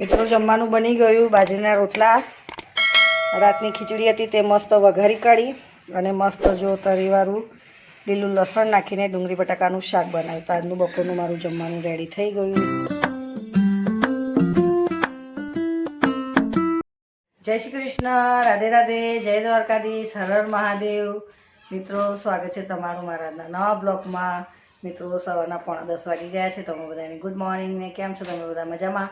મિત્રો, જમવાનું બની ગયું, બાજરીના રોટલા, રાતની ખીચડી હતી તે મસ્ત વઘારી કાઢી અને મસ્ત જો તરીવાળું લીલું લસણ નાખીને ડુંગળી બટાકાનું શાક બનાવ્યું તો આજનું બપોરનું મારું જમવાનું રેડી થઈ ગયું. જય શ્રી કૃષ્ણ, રાધે રાધે, જય દ્વારકાધીશ, હર મહાદેવ. મિત્રો, સ્વાગત છે તમારું મારા નવા બ્લોગમાં. મિત્રો, સવારના પોણા દસ વાગી ગયા છે તમે બધાને ગુડ મોર્નિંગ ને કેમ છો? તમે બધા મજામાં?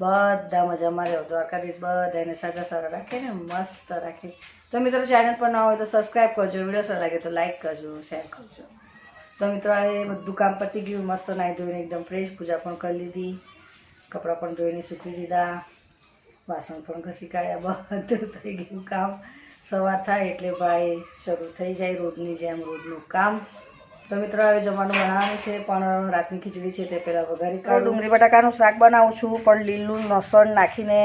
બધા મજામાં રહ્યો દ્વારકાધીશ બધાને સાજા સારા રાખે ને, મસ્ત રાખે. તો મિત્રો ચેનલ પર ના હોય તો સબસ્ક્રાઈબ કરજો વીડિયો સારા લાગે તો લાઈક કરજો શેર કરજો. તો મિત્રો આ બધું કામ પતી ગયું, મસ્ત નાહી ધોઈને એકદમ ફ્રેશ પૂજા પણ કરી લીધી, કપડાં પણ ધોઈને સૂકી દીધા, વાસણ પણ ઘસી કાઢ્યા, બધું થઈ ગયું કામ. સવાર થાય એટલે ભાઈ શરૂ થઈ જાય રોજની જેમ રોજનું કામ. તો મિત્રો હવે જમવાનું બનાવવાનું છે. પણ રાતની ખીચડી છે તે પહેલાં વઘારી કાઢું. ડુંગળી બટાકાનું શાક બનાવું છું પણ લીલું લસણ નાખીને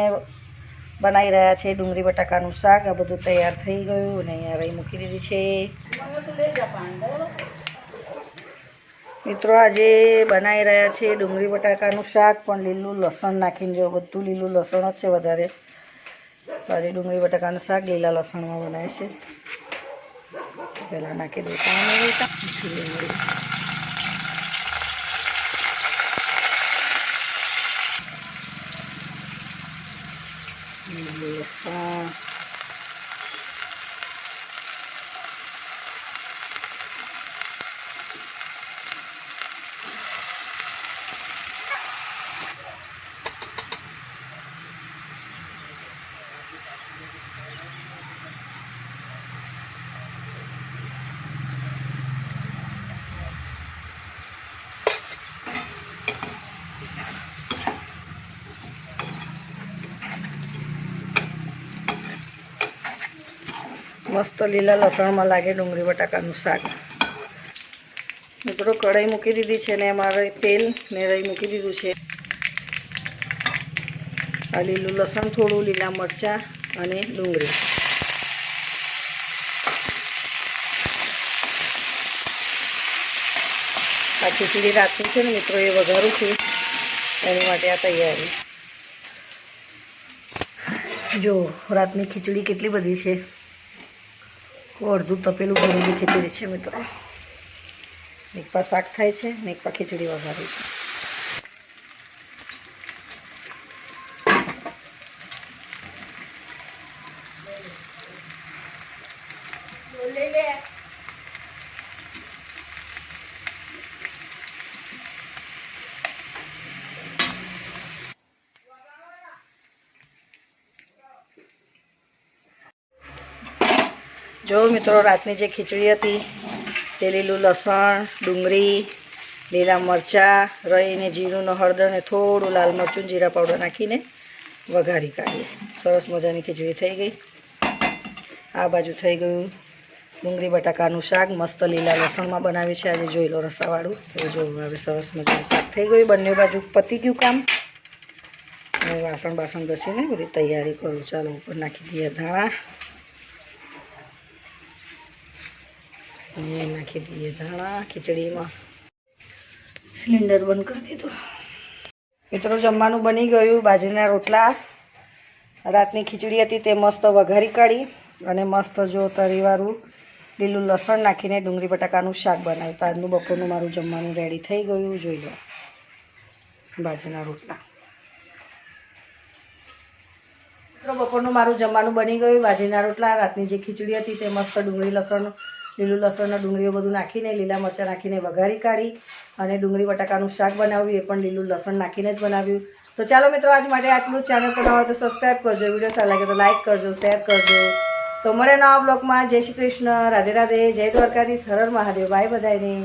બનાવી રહ્યા છે ડુંગળી બટાકાનું શાક. આ બધું તૈયાર થઈ ગયું અને અહીંયા રહી મૂકી દીધી છે. મિત્રો આજે બનાવી રહ્યા છે ડુંગળી બટાકાનું શાક પણ લીલું લસણ નાખીને જો બધું લીલું લસણ જ છે વધારે. તો આજે ડુંગળી બટાકાનું શાક લીલા લસણમાં બનાવે છે. પહેલાં નાખી દઉં પાણી પછી ડુંગળી લીલું મસ્ત લીલા લસણમાં લાગે ડુંગળી બટાકાનું શાક. મિત્રો કઢાઈ મૂકી દીધી છે ને મારે તેલ ને રહી મૂકી દીધું છે. આ લીલું લસણ, થોડું લીલા મરચાં અને ડુંગળી. આ ખીચડી રાતની છે ને મિત્રો એ વઘારું છું. એની માટે આ તૈયારી. જો, રાતની ખીચડી કેટલી બધી છે. અડધું તપેલું ભરેલી ખીચડી છે મિત્રો. નીકપા શાક થાય છે નીકપા ખીચડી વઘારી છે. જો મિત્રો, રાતની જે ખીચડી હતી, તે લીલું લસણ, ડુંગળી, લીલા મરચાં રહીને જીરું, ને હળદર, ને થોડું લાલ મરચું, જીરા પાવડર નાખીને વઘારી કાઢીએ સરસ મજાની ખીચડી થઈ ગઈ. આ બાજુ થઈ ગયું ડુંગળી, બટાકાનું શાક. મસ્ત લીલા લસણમાં બનાવી છે આજે, જોઈ લો રસાવાળું. તો જોયું હવે સરસ મજાનું શાક થઈ ગયું. બંને બાજુ પતી ગયું કામ. હવે વાસણ બાસણ ઘસીને બધી તૈયારી કરું. ચાલો, ઉપર નાખી દઈએ ધાણા. અને નાખી દઈએ ધાણા ખીચડીમાં. સિલિન્ડર બંધ કરી દીધું. મિત્રો જમવાનું બની ગયું બાજરીના રોટલા. રાતની ખીચડી હતી તે મસ્ત વઘારી કાઢી અને મસ્ત જો તરીવાળું લીલું લસણ નાખીને ડુંગળી બટાકાનું શાક બનાવ્યું તો આજનું બપોરનું મારું જમવાનું રેડી થઈ ગયું જોઈ લો. બાજરીના રોટલા. બપોરનું મારું જમવાનું બની ગયું બાજરીના રોટલા. રાતની જે ખીચડી હતી તે મસ્ત ડુંગળી લસણ લીલું લસણના ડુંગળીઓ બધું નાખીને, લીલા મરચાં નાખીને વઘારી કાઢી અને ડુંગળી બટાકાનું શાક બનાવ્યું, એ પણ લીલું લસણ નાખીને જ બનાવ્યું. તો ચાલો મિત્રો, આજ માટે આટલું જ. ચેનલ પર આવે તો સબસ્ક્રાઈબ કરજો, વીડિયો સારા લાગે તો લાઇક કરજો શેર કરજો. તો મળે નવા બ્લોગમાં જય શ્રી કૃષ્ણ. રાધે રાધે. જય દ્વારકાધીશ. હર હર મહાદેવ. બાય બધાને